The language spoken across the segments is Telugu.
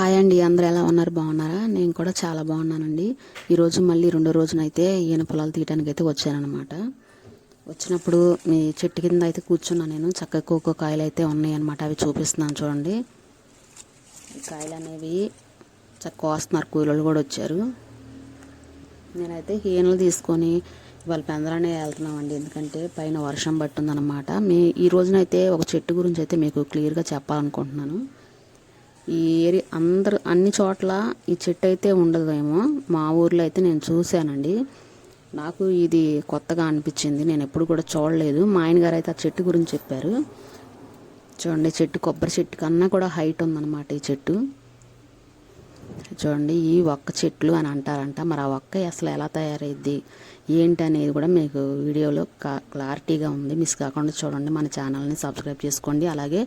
హాయ్ అండి అందరు ఎలా ఉన్నారు? బాగున్నారా? నేను కూడా చాలా బాగున్నానండి. ఈరోజు మళ్ళీ రెండో రోజునైతే ఈయన పొలాలు తీయడానికి అయితే వచ్చానమాట వచ్చినప్పుడు మీ చెట్టు కింద అయితే కూర్చున్నాను నేను. చక్కగా కోకో కాయలు అయితే ఉన్నాయన్నమాట అవి చూపిస్తున్నాను చూడండి. ఈ కాయలు అనేవి చక్కగా వస్తున్నారు కూలీలు కూడా వచ్చారు. నేనైతే హీనలు తీసుకొని ఇవాళ పెందలనే వెళ్తున్నామండి. ఎందుకంటే పైన వర్షం పట్టుందన్నమాట మీ ఈ రోజునైతే ఒక చెట్టు గురించి అయితే మీకు క్లియర్గా చెప్పాలనుకుంటున్నాను. ఈ ఏరియా అందరు అన్ని చోట్ల ఈ చెట్టు అయితే ఉండదేమో. మా ఊర్లో అయితే నేను చూశానండి. నాకు ఇది కొత్తగా అనిపించింది. నేను ఎప్పుడు కూడా చూడలేదు. మా ఆయన గారు అయితే ఆ చెట్టు గురించి చెప్పారు. చూడండి చెట్టు కొబ్బరి చెట్టు కన్నా కూడా హైట్ ఉందన్నమాట ఈ చెట్టు. చూడండి ఈ ఒక్క చెట్లు అని అంటారంట. మరి ఆ ఒక్క అసలు ఎలా తయారైద్ది? ఏంటి అనేది కూడా మీకు వీడియోలో క్లారిటీగా ఉంది. మిస్ కాకుండా చూడండి మన ఛానల్ని సబ్స్క్రైబ్ చేసుకోండి. అలాగే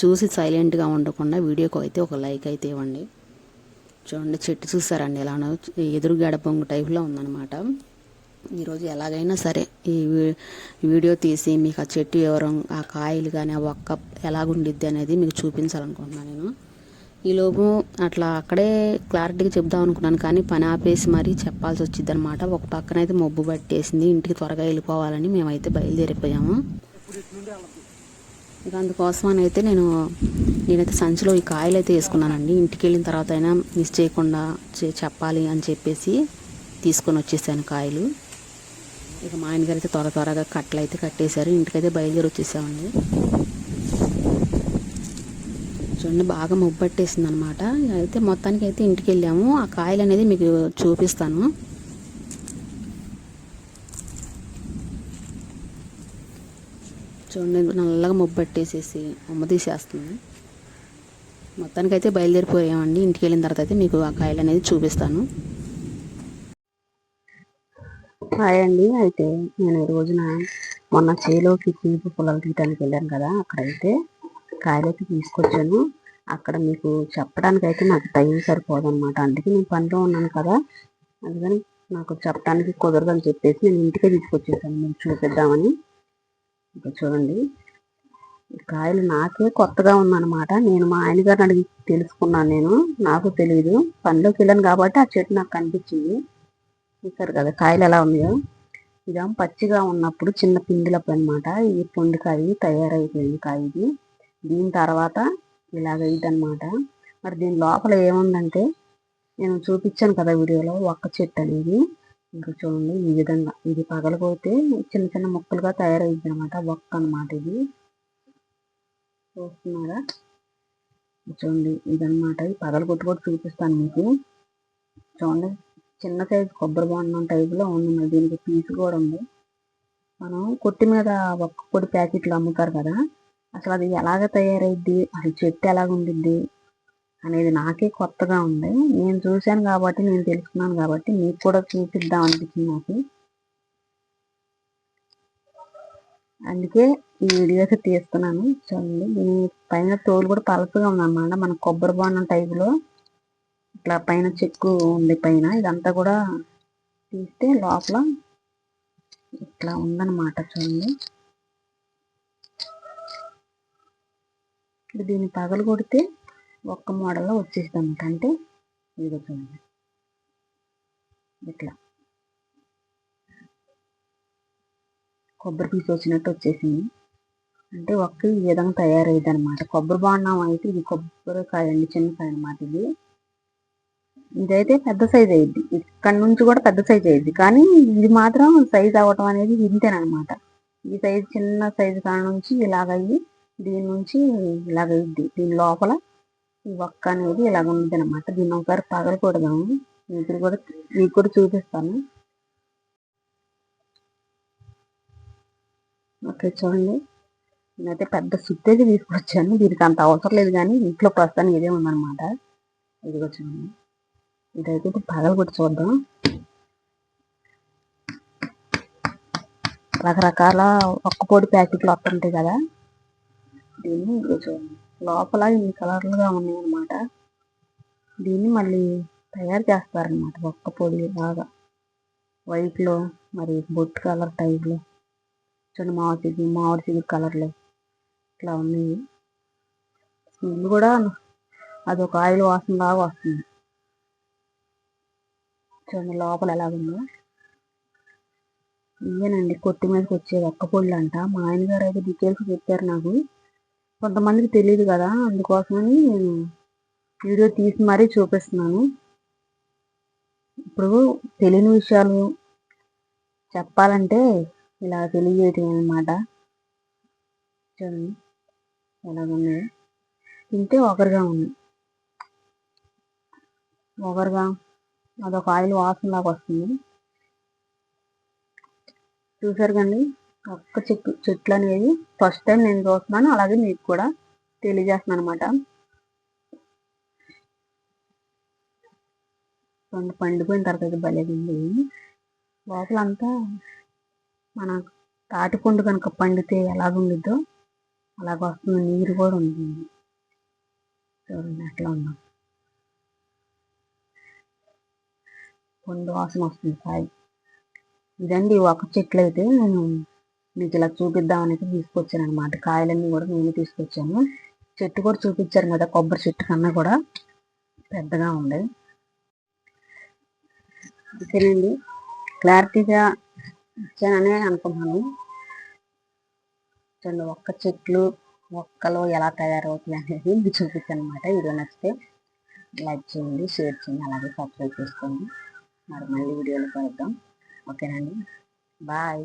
చూసి సైలెంట్గా ఉండకుండా వీడియోకి అయితే ఒక లైక్ అయితే ఇవ్వండి. చూడండి చెట్టు చూసారండి ఎలానో. ఎదురు గడపొంగు టైప్లో ఉందన్నమాట. ఈరోజు ఎలాగైనా సరే ఈ వీడియో తీసి మీకు ఆ చెట్టు వివరం ఆ కాయలు కానీ ఆ ఒక్క ఎలాగుండిద్ది అనేది మీకు చూపించాలనుకుంటున్నాను నేను. ఈలోపు అట్లా అక్కడే క్లారిటీగా చెప్దాం అనుకున్నాను కానీ పని ఆపేసి మరీ చెప్పాల్సి వచ్చింది అనమాట ఒక పక్కన అయితే మబ్బు పట్టేసింది. ఇంటికి త్వరగా వెళ్ళిపోవాలని మేమైతే బయలుదేరిపోయాము. ఇక అందుకోసం అని అయితే నేను నేనైతే సంచిలో ఈ కాయలు అయితే వేసుకున్నానండి. ఇంటికి వెళ్ళిన తర్వాత అయినా మిస్ చేయకుండా చెప్పాలి అని చెప్పేసి తీసుకొని వచ్చేసాను కాయలు. ఇక మా ఆయన గారు అయితే త్వర త్వరగా కట్టలు అయితే కట్టేశారు. ఇంటికైతే బయలుదేరి వచ్చేసామండి. చూడండి బాగా ముబ్బట్టేసింది అనమాట అయితే మొత్తానికి అయితే ఇంటికి వెళ్ళాము ఆ కాయలు అనేది మీకు చూపిస్తాను. చూడండి నల్లగా ముబ్బట్టేసేసి ఉమ్మ తీసేస్తుంది. మొత్తానికి అయితే బయలుదేరిపోయామండి. ఇంటికి వెళ్ళిన తర్వాత అయితే మీకు ఆ కాయలు అనేది చూపిస్తాను. హాయ్ అండి. అయితే నేను ఈ రోజున మొన్న చేలోకి చీపు పొలాలు తీయడానికి వెళ్ళాను కదా అక్కడైతే కాయలైతే తీసుకొచ్చాను. అక్కడ మీకు చెప్పడానికి అయితే నాకు టైం సరిపోదన్నమాట. అందుకే నేను పనిలో ఉన్నాను కదా. అందుకని నాకు చెప్పడానికి కుదరదని చెప్పేసి నేను ఇంటికే తీసుకొచ్చేసాను. మీకు చూపిద్దామని. ఇక్కడ చూడండి. కాయలు నాకే కొత్తగా ఉందన్నమాట. నేను మా ఆయన గారిని అడిగి తెలుసుకున్నాను నేను. నాకు తెలియదు పనిలోకి వెళ్ళాను కాబట్టి ఆ చెట్టు నాకు కనిపించింది. చూసారు కదా కాయలు ఎలా ఉన్నాయో. ఇదేమో పచ్చిగా ఉన్నప్పుడు చిన్న పిండిలప్పుడు అనమాట ఈ పొండికాయ తయారైపోయింది కాయ ఇది. దీని తర్వాత ఇలాగ ఇదనమాట మరి దీని లోపల ఏముందంటే నేను చూపించాను కదా వీడియోలో ఒక్క చెట్టు అనేది. ఇంకా చూడండి ఈ విధంగా. ఇది పగలపోతే చిన్న చిన్న ముక్కలుగా తయారైంది అనమాట ఒక్క అనమాట ఇది. చూస్తున్నారా? చూడండి ఇదనమాట ఇది పగల కొట్టు కూడా చూపిస్తాను మీకు. చూడండి. చిన్న సైజు కొబ్బరి బాండం టైపులో ఉంది దీనికి పీసు కూడా ఉంది. మనం కొట్టి మీద ఒక్క పొడి ప్యాకెట్లు అమ్ముతారు కదా. అసలు అది ఎలాగ తయారైద్ది? అది చెట్టు ఎలాగ ఉండిద్ది అనేది నాకే కొత్తగా ఉంది. నేను చూశాను కాబట్టి నేను తెలుసుకున్నాను కాబట్టి మీకు కూడా చూపిద్దాం అనిపించింది నాకు. అందుకే ఈ వీడియోస్ తీస్తున్నాను. చూడండి. దీని పైన తోలు కూడా పలసగా ఉందన్నమాట. మన కొబ్బరి బాండం టైపులో ఇట్లా పైన చెక్కు ఉంది పైన. ఇదంతా కూడా తీస్తే లోపల ఇట్లా ఉందన్నమాట. చూడండి. దీన్ని పగలు కొడితే ఒక్క మోడల్లో వచ్చేసింది అనమాట అంటే ఇది చూడండి. ఇట్లా. కొబ్బరి పీస్ వచ్చినట్టు వచ్చేసింది. అంటే ఒక్క ఈ విధంగా తయారయ్యేది అనమాట కొబ్బరి బాగున్నాం అయితే ఇది కొబ్బరికాయ అండి చిన్నకాయ అనమాట ఇది. ఇదైతే పెద్ద సైజ్ అయ్యింది ఇక్కడ నుంచి కూడా పెద్ద సైజ్ అయ్యింది కానీ ఇది మాత్రం సైజ్ అవ్వటం అనేది ఇంతేనమాట ఈ సైజ్ చిన్న సైజు కాడ నుంచి ఇలాగయ్యి దీని నుంచి ఇలాగ ఇద్ది దీని లోపల ఈ ఒక్క అనేది ఇలాగ ఉంది అనమాట దీన్ని ఒకసారి పగలకూడదాము మీకు కూడా మీకు కూడా చూపిస్తాను. ఓకే చూడండి. నేనైతే పెద్ద సుత్తేది తీసుకొచ్చాను. దీనికి అంత అవసరం లేదు కానీ ఇంట్లో ప్రస్తుతానికి ఇదే ఉందన్నమాట. ఇదిగో చూడండి. ఇదైతే ఇప్పుడు పగల కూడా చూద్దాం. రకరకాల ఒక్క పొడి ప్యాకెట్లు వస్తుంటాయి కదా. దీన్ని చూడండి లోపల ఇన్ని కలర్లుగా ఉన్నాయి అనమాట దీన్ని మళ్ళీ తయారు చేస్తారనమాట ఒక్క పొడి లాగా. వైట్లో మరి బొట్టు కలర్ టైప్లో చిన్న మామిడి చిగురు మామిడి చిగురు కలర్లో ఇట్లా ఉన్నాయి. స్మెల్ కూడా అదొక ఆయిల్ వాసన లాగా వస్తుంది. చూడండి లోపల ఎలాగుందో ఇవేనండి కొట్టి మీదకి వచ్చే ఒక్క పొళ్ళు అంట మా ఆయనగారు అయితే డీటెయిల్స్ చెప్పారు నాకు. కొంతమందికి తెలియదు కదా అందుకోసమని నేను వీడియో తీసి మరీ చూపిస్తున్నాను. ఇప్పుడు తెలియని విషయాలు చెప్పాలంటే ఇలా తెలియజేయటం అనమాట చూడండి ఎలాగుంది. తింటే ఒకరుగా ఉంది. ఒకరుగా అదొక ఆయిల్ వాసనలాగా వస్తుంది. చూసారు కండి ఒక్క చెట్టు చెట్లు అనేది ఫస్ట్ టైం నేను చూస్తున్నాను. అలాగే మీకు కూడా తెలియజేస్తున్నాను అనమాట రెండు పండిపోయిన తర్వాత అయితే లోపలంతా మన తాటిపండు కనుక పండితే ఎలాగుండిద్దో అలాగ వస్తుంది. నీరు కూడా ఉంది. చూడండి అట్లా ఉన్నాం పండు వాసన వస్తుంది. కాయ ఇదండి ఒక చెట్లు అయితే నేను మీకు ఇలా చూపిద్దామని అయితే తీసుకొచ్చాను అనమాట కాయలన్నీ కూడా నేను తీసుకొచ్చాను. చెట్టు కూడా చూపించాను కదా కొబ్బరి చెట్టు కన్నా కూడా పెద్దగా ఉంది. ఓకేనండి క్లారిటీగా ఇచ్చాననే అనుకున్నాను. చూడండి ఒక్క చెట్లు మొక్కలు ఎలా తయారవుతుంది అనేది మీకు చూపించాను అనమాట వీడియో నచ్చితే లైక్ చేయండి షేర్ చేయండి అలాగే సబ్స్క్రైబ్ చేసుకోండి. మరి మళ్ళీ వీడియోలో కలుద్దాం. ఓకేనండి. బాయ్.